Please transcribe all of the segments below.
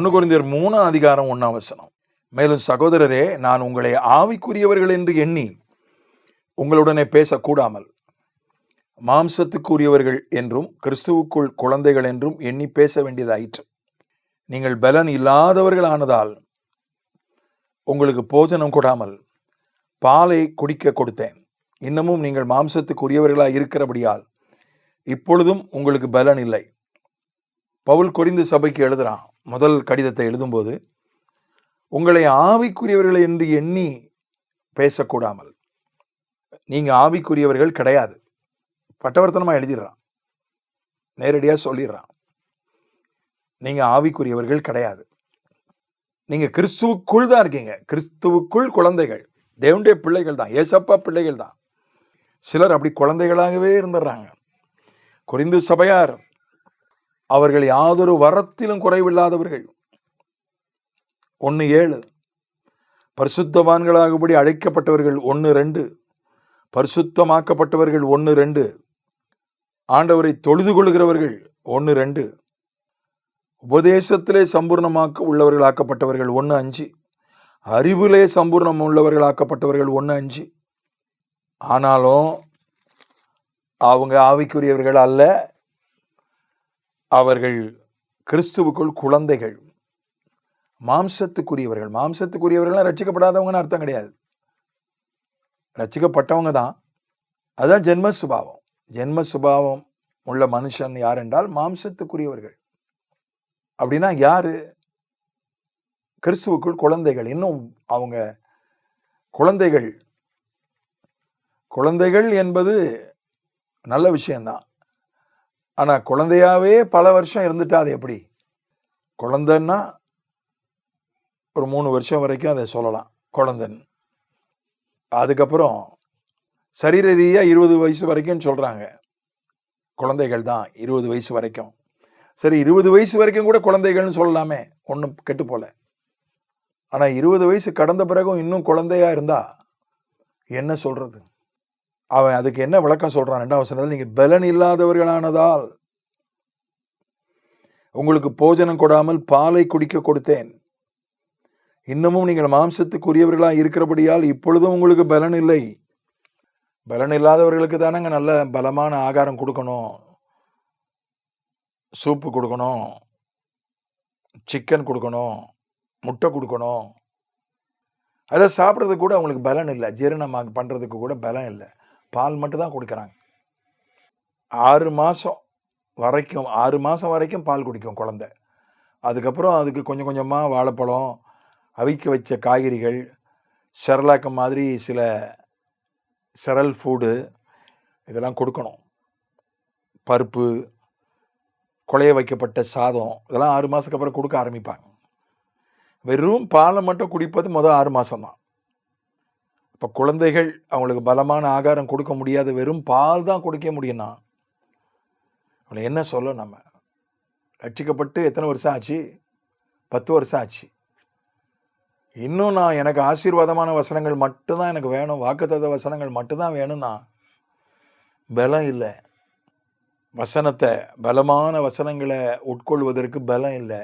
ஒன்று குறைந்தர் மூணாம் அதிகாரம் ஒன்றாம் வசனம். மேலும் சகோதரரே நான் உங்களை ஆவிக்குரியவர்கள் என்று எண்ணி உங்களுடனே பேசக்கூடாமல் மாம்சத்துக்குரியவர்கள் என்றும் கிறிஸ்துவுக்குள் குழந்தைகள் என்றும் எண்ணி பேச வேண்டியதாயிற்று. நீங்கள் பலன் இல்லாதவர்கள் ஆனதால் உங்களுக்கு போஜனம் கொடாமல் பாலை குடிக்க கொடுத்தேன். இன்னமும் நீங்கள் மாம்சத்துக்குரியவர்களாக இருக்கிறபடியால் இப்பொழுதும் உங்களுக்கு பலன் இல்லை. பவுல் குறிந்து சபைக்கு எழுதுகிறான் முதல் கடிதத்தை எழுதும்போது உங்களை ஆவிக்குரியவர்கள் என்று எண்ணி பேசக்கூடாமல். நீங்கள் ஆவிக்குரியவர்கள் கிடையாது. பட்டவர்த்தனமாக எழுதிடுறான். நேரடியாக சொல்லிடுறான். நீங்கள் ஆவிக்குரியவர்கள் கிடையாது. நீங்கள் கிறிஸ்துவுக்குள் தான் இருக்கீங்க. கிறிஸ்துவுக்குள் குழந்தைகள். தேவனுடைய பிள்ளைகள் தான். ஏசப்பா பிள்ளைகள் தான். சிலர் அப்படி குழந்தைகளாகவே இருந்துடுறாங்க. குறிந்து சபையார் அவர்கள் யாதொரு வரத்திலும் குறைவில்லாதவர்கள். ஒன்று ஏழு. பரிசுத்தவான்களாகபடி அழைக்கப்பட்டவர்கள் ஒன்று ரெண்டு. பரிசுத்தமாக்கப்பட்டவர்கள் ஒன்று ரெண்டு. ஆண்டவரை தொழுது கொள்கிறவர்கள் ஒன்று ரெண்டு. உபதேசத்திலே சம்பூர்ணமாக்க உள்ளவர்களாக்கப்பட்டவர்கள் ஒன்று அஞ்சு. அறிவிலே சம்பூர்ணம் உள்ளவர்களாக்கப்பட்டவர்கள் ஒன்று அஞ்சு. ஆனாலும் அவங்க ஆவிக்குரியவர்கள் அல்ல. அவர்கள் கிறிஸ்துவுக்குள் குழந்தைகள் மாம்சத்துக்குரியவர்கள். மாம்சத்துக்குரியவர்கள்லாம் ரட்சிக்கப்படாதவங்கன்னு அர்த்தம் கிடையாது. ரட்சிக்கப்பட்டவங்க தான். அதுதான் ஜென்ம சுபாவம். ஜென்ம சுபாவம் உள்ள மனுஷன் யார் என்றால் மாம்சத்துக்குரியவர்கள். அப்படின்னா யார்? கிறிஸ்துவுக்குள் குழந்தைகள். இன்னும் அவங்க குழந்தைகள். குழந்தைகள் என்பது நல்ல விஷயம்தான் ஆனால் குழந்தையாவே பல வருஷம் இருந்துட்டா அது எப்படி? குழந்தைன்னா ஒரு மூணு வருஷம் வரைக்கும் அதை சொல்லலாம். குழந்தன். அதுக்கப்புறம் சரீர ரீதியாக இருபது வயசு வரைக்கும் சொல்கிறாங்க குழந்தைகள் தான் இருபது வயசு வரைக்கும். சரி இருபது வயசு வரைக்கும் கூட குழந்தைகள்னு சொல்லலாமே. ஒன்றும் கெட்டு போல. ஆனால் இருபது வயசு கடந்த பிறகும் இன்னும் குழந்தையாக இருந்தால் என்ன சொல்கிறது அவன் அதுக்கு என்ன விளக்கம் சொல்கிறான் ரெண்டாம் வசனத்தில் நீங்கள் பலன் இல்லாதவர்களானதால். உங்களுக்கு போஜனம் கொடாமல் பாலை குடிக்க கொடுத்தேன். இன்னமும் நீங்கள் மாம்சத்துக்குரியவர்களாக இருக்கிறபடியால் இப்பொழுதும் உங்களுக்கு பலன் இல்லை. பலன் இல்லாதவர்களுக்கு தானங்க நல்ல பலமான ஆகாரம் கொடுக்கணும். சூப்பு கொடுக்கணும். சிக்கன் கொடுக்கணும். முட்டை கொடுக்கணும். அதை சாப்பிட்றதுக்கு கூட அவங்களுக்கு பலன் இல்லை. ஜீரணமாக பண்ணுறதுக்கு கூட பலம் இல்லை. பால் மட்டும்தான் கொடுக்குறாங்க. ஆறு மாதம் வரைக்கும் ஆறு மாதம் வரைக்கும் பால் குடிக்கும் குழந்த. அதுக்கப்புறம் அதுக்கு கொஞ்சம் கொஞ்சமாக வாழைப்பழம் அவிக்க வச்ச காய்கறிகள் செரலாக்கம் மாதிரி சில செரல் ஃபுட்டு இதெல்லாம் கொடுக்கணும். பருப்பு குழைய வைக்கப்பட்ட சாதம் இதெல்லாம் ஆறு மாதத்துக்கு அப்புறம் கொடுக்க ஆரம்பிப்பாங்க. வெறும் பாலை மட்டும் குடிப்பது முதல் ஆறு மாதம்தான் இப்போ குழந்தைகள் அவங்களுக்கு பலமான ஆகாரம் கொடுக்க முடியாது. வெறும் பால் தான் கொடுக்க முடியும்னா அவளை என்ன சொல்ல நம்ம? ரட்சிக்கப்பட்டு எத்தனை வருஷம் ஆச்சு? பத்து வருஷம் ஆச்சு. இன்னும் நான் எனக்கு ஆசீர்வாதமான வசனங்கள் மட்டும்தான் எனக்கு வேணும். வாக்குத்தத்த வசனங்கள் மட்டும்தான் வேணும்னா பலம் இல்லை. வசனத்தை பலமான வசனங்களை உட்கொள்வதற்கு பலம் இல்லை.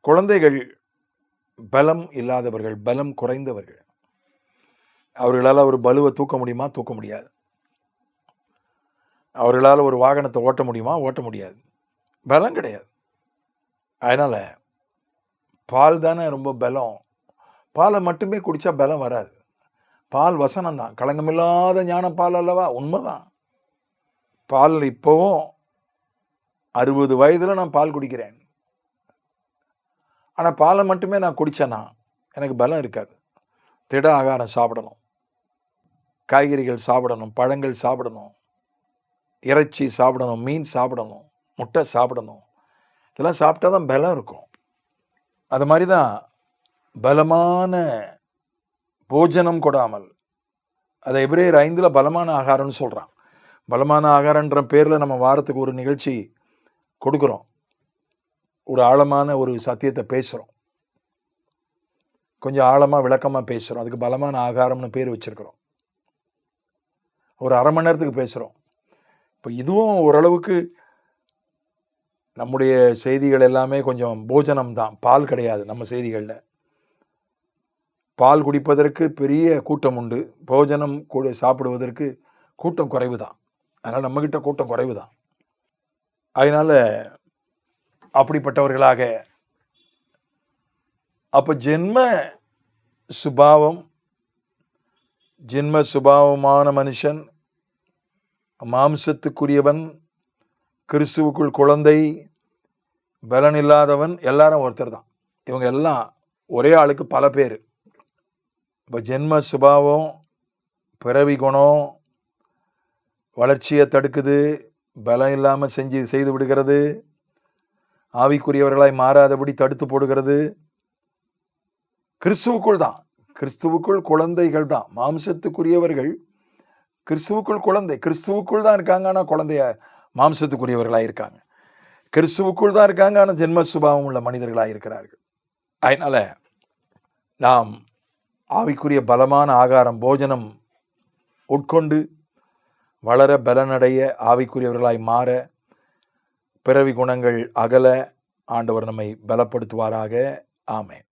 குழந்தைகள் பலம் இல்லாதவர்கள் பலம் குறைந்தவர்கள். அவர்களால் ஒரு பலுவை தூக்க முடியுமா? தூக்க முடியாது. அவர்களால் ஒரு வாகனத்தை ஓட்ட முடியுமா? ஓட்ட முடியாது. பலம் கிடையாது. அதனால் பால் தானே ரொம்ப பலம். பாலை மட்டுமே குடித்தா பலம் வராது. பால் வசனம் தான் களங்கமில்லாத ஞான பால் அல்லவா? உண்மைதான். பால் இப்போவும் அறுபது வயதில் நான் பால் குடிக்கிறேன். ஆனால் பாலை மட்டுமே நான் குடித்தேன்னா எனக்கு பலம் இருக்காது. திட ஆகாரம் சாப்பிடணும். காய்கறிகள் சாப்பிடணும் பழங்கள் சாப்பிடணும் இறைச்சி சாப்பிடணும் மீன் சாப்பிடணும் முட்டை சாப்பிடணும். இதெல்லாம் சாப்பிட்டா தான் பலம் இருக்கும். அது மாதிரி தான் பலமான போஜனம் கொடாமல் அதை எபிரேயர் ஐந்தில் பலமான ஆகாரம்னு சொல்கிறான் பலமான ஆகாரன்ற பேரில் நம்ம வாரத்துக்கு ஒரு நிகழ்ச்சி கொடுக்குறோம். ஒரு ஆழமான ஒரு சத்தியத்தை பேசுகிறோம் கொஞ்சம் ஆழமாக விளக்கமாக பேசுகிறோம் அதுக்கு பலமான ஆகாரம்னு பேர் வச்சுருக்குறோம். ஒரு அரை மணி நேரத்துக்கு பேசுகிறோம் இப்போ இதுவும் ஓரளவுக்கு நம்முடைய செய்திகள் எல்லாமே கொஞ்சம் போஜனம் தான். பால் கிடையாது நம்ம செய்திகளில். பால் குடிப்பதற்கு பெரிய கூட்டம் உண்டு. போஜனம் கூட சாப்பிடுவதற்கு கூட்டம் குறைவு தான். அதனால் நம்மக்கிட்ட கூட்டம் குறைவு தான். அதனால் அப்படிப்பட்டவர்களாக அப்போ ஜென்ம சுபாவம் ஜென்ம சுபாவமான மனுஷன் மாம்சத்துக்குரியவன் கிறிஸ்துவுக்குள் குழந்தை பலன் இல்லாதவன் எல்லாரும் ஒருத்தர் தான். இவங்க எல்லாம் ஒரே ஆளுக்கு பல பேர். இப்போ ஜென்ம சுபாவம் பிறவி குணம் வளர்ச்சியை தடுக்குது பலம் இல்லாமல் செஞ்சு செய்து விடுகிறது ஆவிக்குரியவர்களாய் மாறாதபடி தடுத்து போடுகிறது. கிறிஸ்துவுக்குள் தான். கிறிஸ்துவுக்குள் குழந்தைகள் தான். மாம்சத்துக்குரியவர்கள் கிறிஸ்துவுக்குள் குழந்தை கிறிஸ்துவுக்குள் தான் இருக்காங்க ஆனால் குழந்தைய மாம்சத்துக்குரியவர்களாக இருக்காங்க. கிறிஸ்துவுக்குள் தான் இருக்காங்க ஆனால் ஜென்ம சுபாவம் உள்ள மனிதர்களாக இருக்கிறார்கள். அதனால் நாம் ஆவிக்குரிய பலமான ஆகாரம் போஜனம் உட்கொண்டு வளர பலனடைய ஆவிக்குரியவர்களாய் மாற பிறவி குணங்கள் அகல ஆண்டவர் நம்மை பலப்படுத்துவாராக. ஆமேன்.